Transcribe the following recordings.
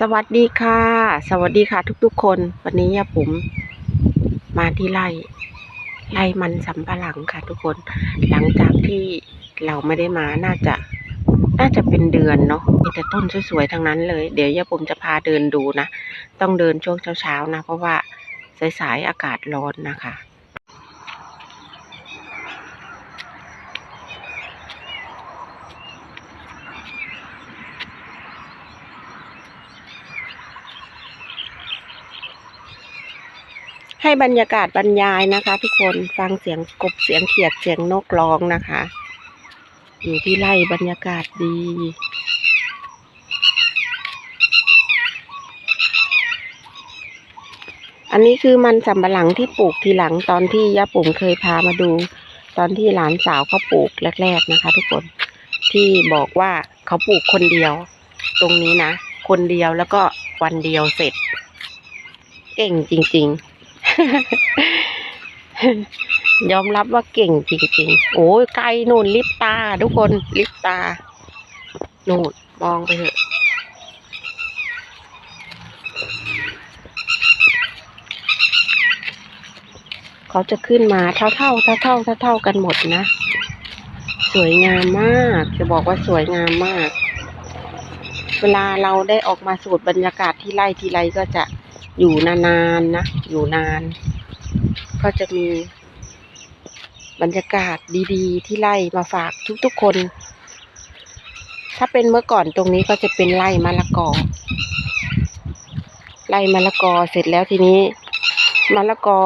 สวัสดีค่ะ สวัสดีค่ะ ทุกๆ คน วันนี้ยาปุ๋มมาที่ไร่ไร่มันสำปะหลังค่ะ ทุกคน หลังจากที่เราไม่ได้มาน่าจะ น่าจะเป็นเดือนเนาะมีแต่ต้นสวยๆทั้งนั้นเลย เดี๋ยวยาปุ๋มจะพาเดินดูนะ ต้องเดินช่วงเช้าๆนะ เพราะว่าสายๆอากาศร้อนนะคะ ให้บรรยากาศบรรยายนะคะ ทุกคนฟังเสียงกบเสียงเขียดเสียงนกร้องนะคะ อยู่ที่ไร่บรรยากาศดี อันนี้คือมันสำปะหลังที่ปลูกทีหลังตอนที่ย่าปุ๋มเคยพามาดู ตอนที่หลานสาวเขาปลูกแรก ๆนะคะ ทุกคนที่บอกว่าเขาปลูกคนเดียว ตรงนี้นะ คนเดียวแล้วก็วันเดียวเสร็จ เก่งจริง ๆ ยอมรับว่าเก่งจริงๆ โอ้ยไกลนู่นลิปตา ทุกคนลิปตา นู่นมองไปเถอะเขาจะขึ้นมาเท่าเท่าเท่าเท่าเท่าเท่ากันหมดนะ สวยงามมาก จะบอกว่าสวยงามมาก เวลาเราได้ออกมาสูดบรรยากาศที่ไร่ทีไรก็จะ อยู่นานๆนะ อยู่นาน ก็จะมีบรรยากาศดีๆ ที่ไร่มาฝากทุกๆคน ถ้าเป็นเมื่อก่อนตรงนี้ก็จะเป็นไร่มะละกอ ไร่มะละกอเสร็จแล้วทีนี้มะละกอ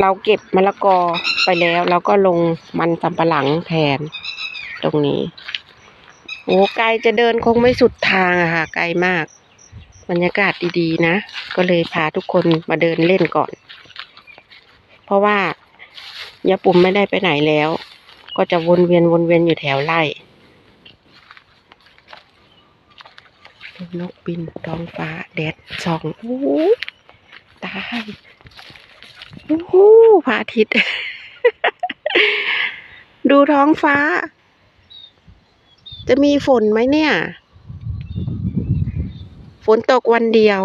เราเก็บมะละกอไปแล้วเราก็ลงมันสำปะหลังแทน ตรงนี้ โอ้ไกลจะเดินคงไม่สุดทางอะค่ะ ไกลมาก บรรยากาศดีๆนะ ก็เลยพาทุกคนมาเดินเล่นก่อน เพราะว่ายาปุ่มไม่ได้ไปไหนแล้ว ก็จะวนเวียนวนเวียนอยู่แถวไร่นกบินท้องฟ้าแดดส่องโอ้ตายโอ้โหพระอาทิตย์ ดูท้องฟ้า จะมีฝนไหมเนี่ย ฝนตกวันเดียว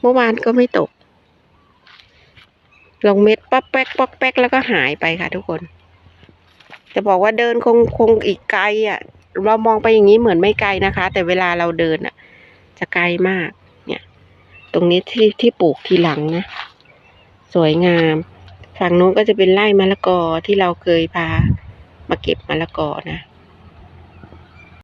เมื่อวานก็ไม่ตก ลงเม็ดป๊อกแป๊กป๊อกแป๊กแล้วก็หายไปค่ะทุกคน จะบอกว่าเดินคงคงอีกไกลอะ เรามองไปอย่างนี้เหมือนไม่ไกลนะคะ แต่เวลาเราเดินอะ จะไกลมาก เนี่ย ตรงนี้ที่ที่ปลูกทีหลังนะ สวยงาม ฝั่งนู้นก็จะเป็นไร่มะละกอที่เราเคยพามาเก็บมะละกอนะ